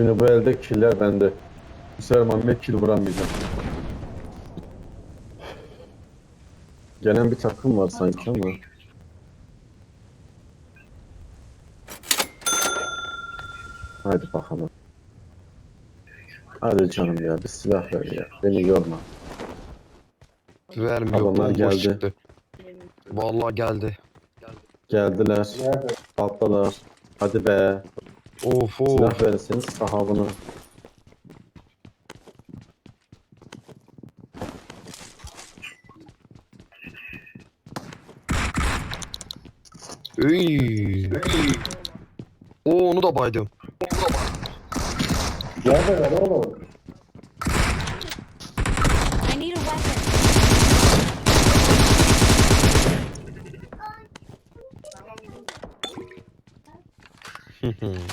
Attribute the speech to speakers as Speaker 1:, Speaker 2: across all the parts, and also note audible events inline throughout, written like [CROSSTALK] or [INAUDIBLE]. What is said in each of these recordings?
Speaker 1: Şimdi bu elde killer bende. Bu sefer Muhammed kill vuramayacağım. Gelen bir takım var sanki ama. Hadi bakalım. Hadi canım ya bir silah ver ya. Beni yorma.
Speaker 2: Vermiyor.
Speaker 1: Adamlar geldi.
Speaker 2: çıktı. Vallahi geldi.
Speaker 1: Geldiler. Alttalar. Hadi be.
Speaker 2: Of of.
Speaker 1: Silah verirseniz sahabını.
Speaker 2: Üy. Oo onu da baydım.
Speaker 3: Neredeler oğlum?
Speaker 4: I need a weapon.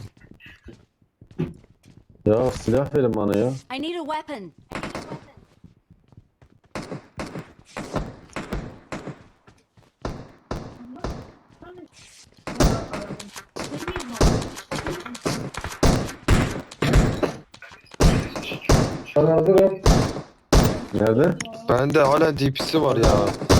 Speaker 4: [LAUGHS]
Speaker 1: Ya silah verin bana ya.
Speaker 4: I need a weapon.
Speaker 3: Ben hazırım.
Speaker 1: Nerede?
Speaker 2: Bende hala DP'si var ya.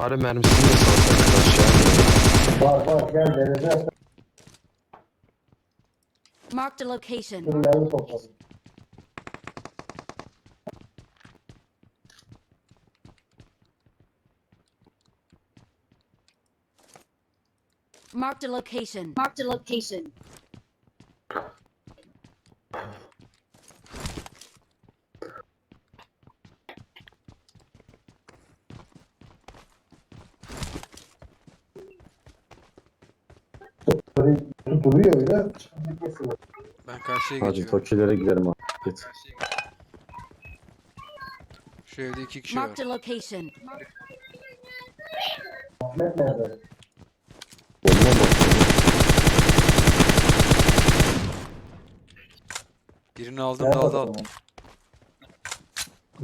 Speaker 2: Bari mermisini de salsak aşağı.
Speaker 3: Var var gel deneyeceğiz.
Speaker 4: Marked a location.
Speaker 3: Şimdi mermi topladım.
Speaker 4: Marked a location. Marked a location.
Speaker 5: Karşıya
Speaker 1: Hadi
Speaker 5: geçiyorum.
Speaker 1: Tokilere gidelim abi. Git.
Speaker 5: Şu evde iki kişi var.
Speaker 4: Marked a location.
Speaker 3: Ahmet nerede?
Speaker 1: Bomba mı?
Speaker 5: Birini aldım daldı
Speaker 3: zaman?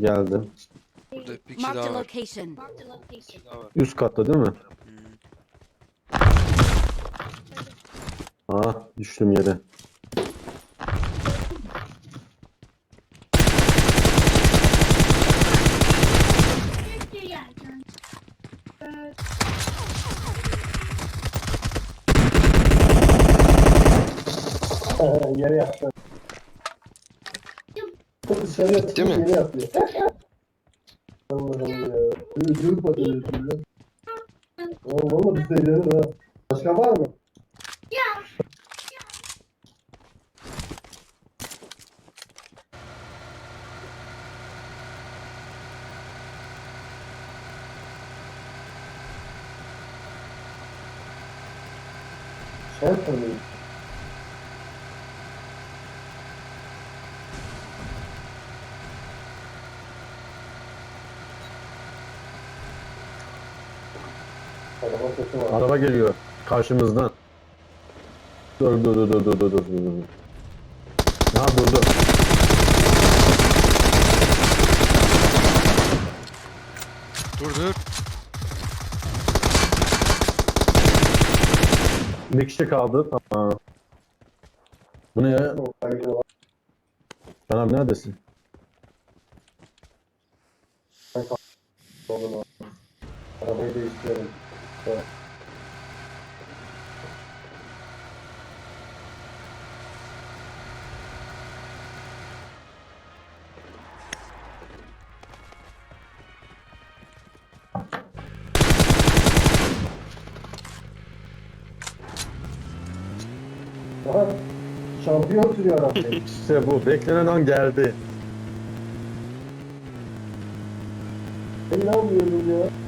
Speaker 1: Geldim.
Speaker 5: Burada bir kişi
Speaker 4: Marked a
Speaker 5: daha var.
Speaker 4: location.
Speaker 1: Üst katta değil mi?
Speaker 5: Hmm.
Speaker 1: Aa düştüm yere
Speaker 3: Dışarı yattı.
Speaker 2: Değil mi?
Speaker 3: Yere yatıyor. Allah'ım ya. Patladı şimdi. Oğlum valla biz de eğlenir ha. Başka var mı? Sen tanıyorsun. Araba sesi var.
Speaker 1: Araba geliyor. Karşımızdan. Dur dur dur dur dur dur dur dur. Ha durdu.
Speaker 5: Dur dur.
Speaker 1: Bir kişi kaldı. Tamam. Bu ne ya? Can abi neredesin?
Speaker 3: Arabayı değiştirelim. Evet. Aha, şampiyon sürüyor arabayı. [LAUGHS]
Speaker 1: İşte bu. Beklenen an geldi.
Speaker 3: Ben ne yapıyorum ya?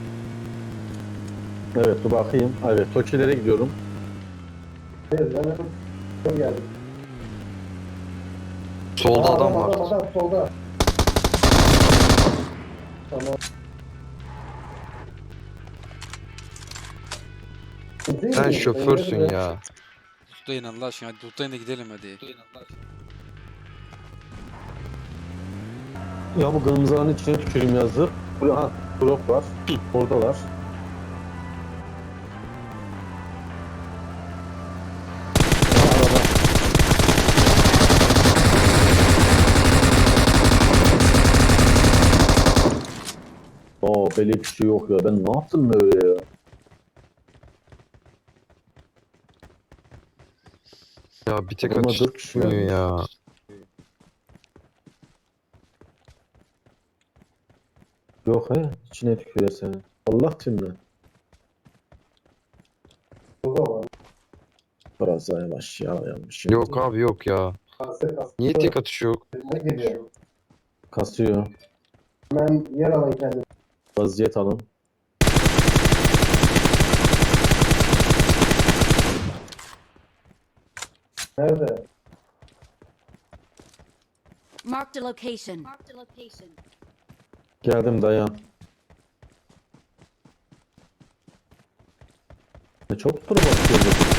Speaker 1: Evet dur bakayım. Evet Toki'lere gidiyorum.
Speaker 3: Evet, hemen sol.
Speaker 2: Solda
Speaker 3: Aa,
Speaker 2: adam var.
Speaker 3: Adam, adam, solda. Tamam.
Speaker 2: Sen mi? şoförsün ya.
Speaker 5: Tutlayın Allah aşkına. Hadi tutlayın da gidelim hadi.
Speaker 1: Ya bu gamzanın içine tükürüm yazdı. Buraya ha, drop var. Oradalar. Böyle bir şey yok ya. Ben ne yaptım böyle ya?
Speaker 2: Ya bir tek
Speaker 1: Adama
Speaker 2: atış
Speaker 1: dört kişi geldi.
Speaker 2: ya.
Speaker 1: Yok he. İçine tükürür seni. Allah
Speaker 3: var.
Speaker 1: Biraz daha yavaş ya yanlış. ya.
Speaker 2: Yok abi yok ya. Niye tek atış yok?
Speaker 3: Ne geliyor?
Speaker 1: Kasıyor.
Speaker 3: Hemen yer alın kendini.
Speaker 1: Vaziyet alın.
Speaker 3: Nerede?
Speaker 4: Marked a location. Marked a location.
Speaker 1: Geldim dayan. Ne çok tura bakıyor. bu.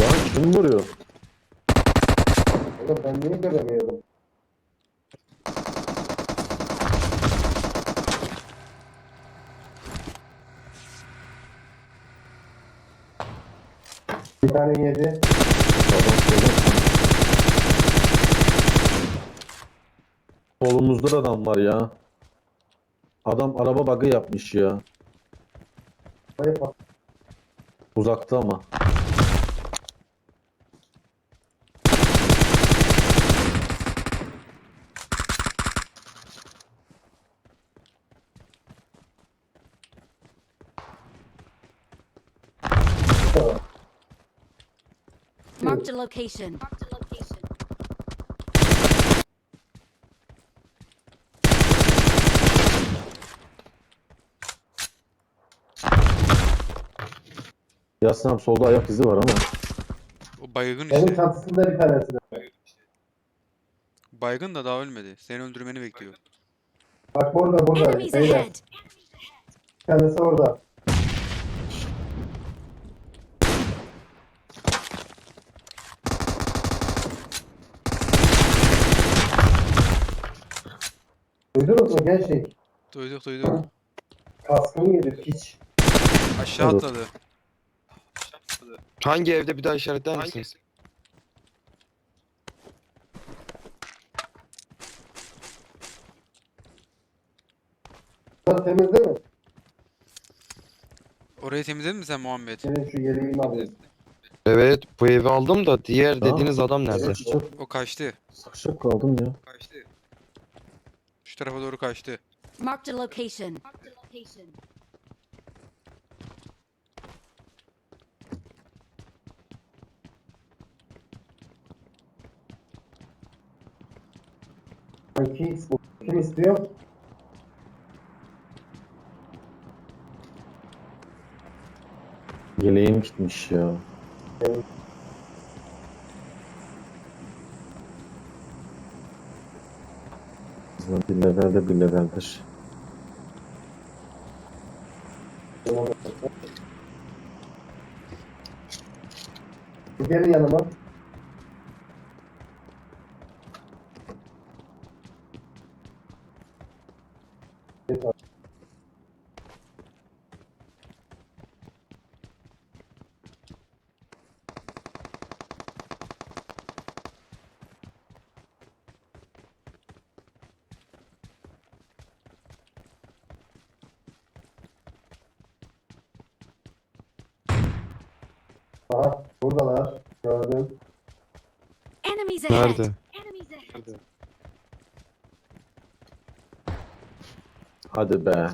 Speaker 1: Lan kim vuruyor?
Speaker 3: Oğlum ben niye göremiyorum? Bir tane yedi.
Speaker 1: Solumuzda da adam var ya. Adam araba bug'ı yapmış ya. Uzakta ama.
Speaker 4: Marked a location. Marked a location.
Speaker 1: Yasin abi solda ayak izi var ama.
Speaker 5: O baygın
Speaker 3: Benim
Speaker 5: işte.
Speaker 3: çantısında bir tanesi de.
Speaker 5: Baygın da daha ölmedi. Seni öldürmeni bekliyor.
Speaker 3: Bak burada burada.
Speaker 4: Enemies
Speaker 3: Beyler.
Speaker 4: ahead.
Speaker 3: Bir tanesi orada. Duydunuz mu gençlik?
Speaker 5: Duyduk duyduk.
Speaker 3: Kaskını yedi piç.
Speaker 5: Aşağı
Speaker 1: Evet.
Speaker 5: atladı.
Speaker 2: Hangi evde bir daha işaretler misiniz?
Speaker 3: Burası temiz değil mi?
Speaker 5: Orayı temizledin mi sen Muhammed?
Speaker 3: Senin şu yeleğini alayım.
Speaker 2: Evet bu evi aldım da diğer
Speaker 1: Tamam.
Speaker 2: dediğiniz adam nerede?
Speaker 1: Sıkışık,
Speaker 5: O kaçtı.
Speaker 1: sıkışık kaldım ya.
Speaker 5: Kaçtı. Tarafa doğru kaçtı.
Speaker 4: Marked a location. Marked a location.
Speaker 3: Kim, kim istiyor?
Speaker 1: Yeleğim gitmiş ya. Bir levelde bir leveldir.
Speaker 3: Gelin yanıma. Aha buradalar. Gördüm.
Speaker 4: Enemies ahead.
Speaker 2: Nerede?
Speaker 4: Enemies ahead.
Speaker 1: Hadi be.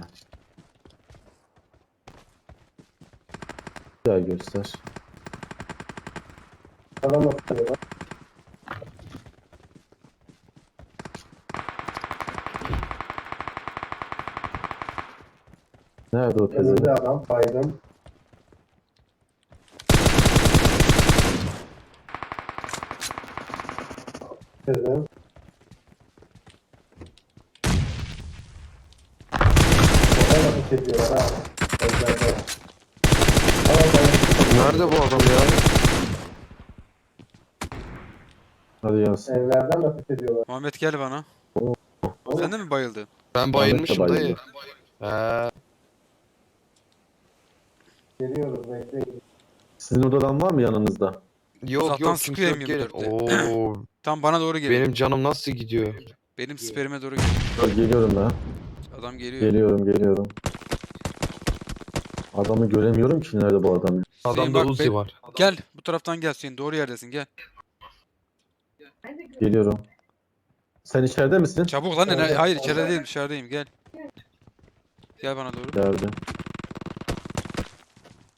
Speaker 1: Daha göster.
Speaker 3: Adam nasıl diyorlar?
Speaker 1: Nerede o
Speaker 3: Önünde
Speaker 1: teyze?
Speaker 3: adam. Baydım. Ha. Özellikle.
Speaker 2: Nerede bu adam ya?
Speaker 1: Hadi gelsin.
Speaker 3: Evlerden nefret ediyorlar.
Speaker 5: Muhammed gel bana. Sen de mi bayıldın?
Speaker 2: Ben bayılmışım
Speaker 1: bayıldı.
Speaker 2: dayı. He.
Speaker 3: Geliyoruz bekleyin.
Speaker 1: Sizin odadan var mı yanınızda?
Speaker 2: Yok
Speaker 5: Uzaktan
Speaker 2: yok kimse
Speaker 5: sıkıyor
Speaker 2: yok gelin.
Speaker 5: M24'te.
Speaker 2: Oo
Speaker 5: Tam bana doğru geliyor.
Speaker 2: benim canım nasıl gidiyor?
Speaker 5: Benim siperime doğru geliyor.
Speaker 1: Dur, Geliyorum ben.
Speaker 5: Adam geliyor.
Speaker 1: Geliyorum geliyorum. Adamı göremiyorum ki nerede bu adam.
Speaker 5: Hüseyin
Speaker 2: Adamda
Speaker 5: bak,
Speaker 2: Uzi
Speaker 5: be-
Speaker 2: var.
Speaker 5: Gel bu taraftan gel Hüseyin. Doğru yerdesin gel.
Speaker 1: Geliyorum. Sen içeride misin?
Speaker 5: Çabuk lan.
Speaker 3: Evet,
Speaker 5: Hayır içeride değilim dışarıdayım gel. Gel bana doğru.
Speaker 1: Geldi.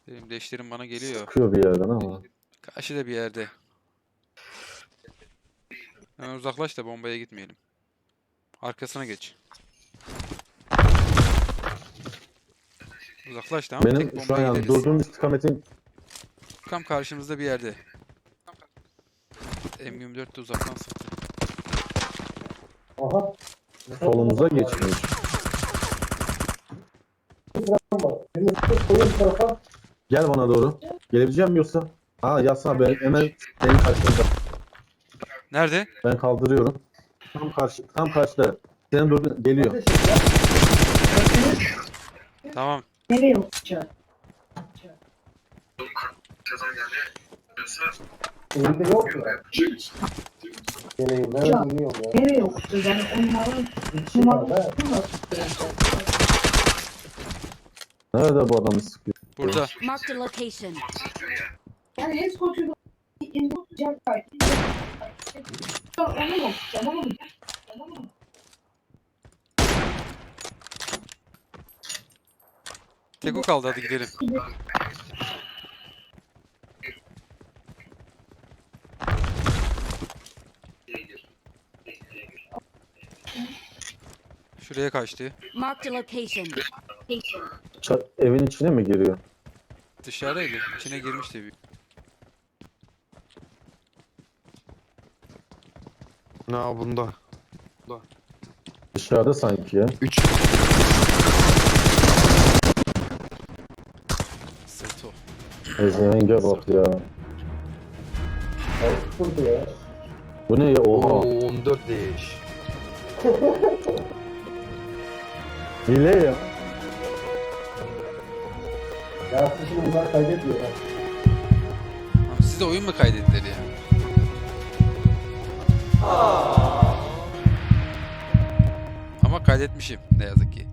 Speaker 5: Benim leşlerim bana geliyor.
Speaker 1: Sıkıyor bir yerden ama.
Speaker 5: Karşıda bir yerde. Hemen uzaklaş da bombaya gitmeyelim. Arkasına geç. Uzaklaş tamam? Tek
Speaker 1: Benim şu an
Speaker 5: bombaya
Speaker 1: yani
Speaker 5: gideriz.
Speaker 1: durduğum istikametin
Speaker 5: Tam karşımızda bir yerde. M24 de uzaktan sıktı.
Speaker 3: Aha.
Speaker 1: solumuza geçmiş.
Speaker 3: Koyun tarafa.
Speaker 1: Gel bana doğru. Gelebileceğim mi yoksa? Ha yatsana ben hemen senin karşında.
Speaker 5: Nerede?
Speaker 1: Ben kaldırıyorum. Tam karşı tam karşıda. Senin durduğun geliyor.
Speaker 5: Tamam.
Speaker 6: Nereye uçacak?
Speaker 3: Elinde yok mu? Geleyim ben
Speaker 6: Can.
Speaker 3: bilmiyorum ya.
Speaker 6: Nereye uçacak? Yani onların
Speaker 3: şey var be.
Speaker 1: Nerede bu adamı sıkıyor?
Speaker 5: Burada.
Speaker 4: Marked a location.
Speaker 6: yani en kötü uçacak
Speaker 5: Tek o kaldı hadi gidelim. Şuraya kaçtı.
Speaker 4: Marked a location.
Speaker 1: Ça- evin içine mi giriyor?
Speaker 5: Dışarıdaydı. İçine girmişti
Speaker 2: Ne bunda?
Speaker 1: Dışarıda sanki ya.
Speaker 2: 3
Speaker 5: Seto.
Speaker 1: Ezenge bak ya. Bu ne ya?
Speaker 2: Oo
Speaker 1: Oha.
Speaker 2: 14 değiş. [LAUGHS]
Speaker 1: Hile ya.
Speaker 3: Ya siz şimdi bunlar kaybetmiyor.
Speaker 5: siz de oyun mu kaydettiler ya? Kaydetmişim ne yazık ki.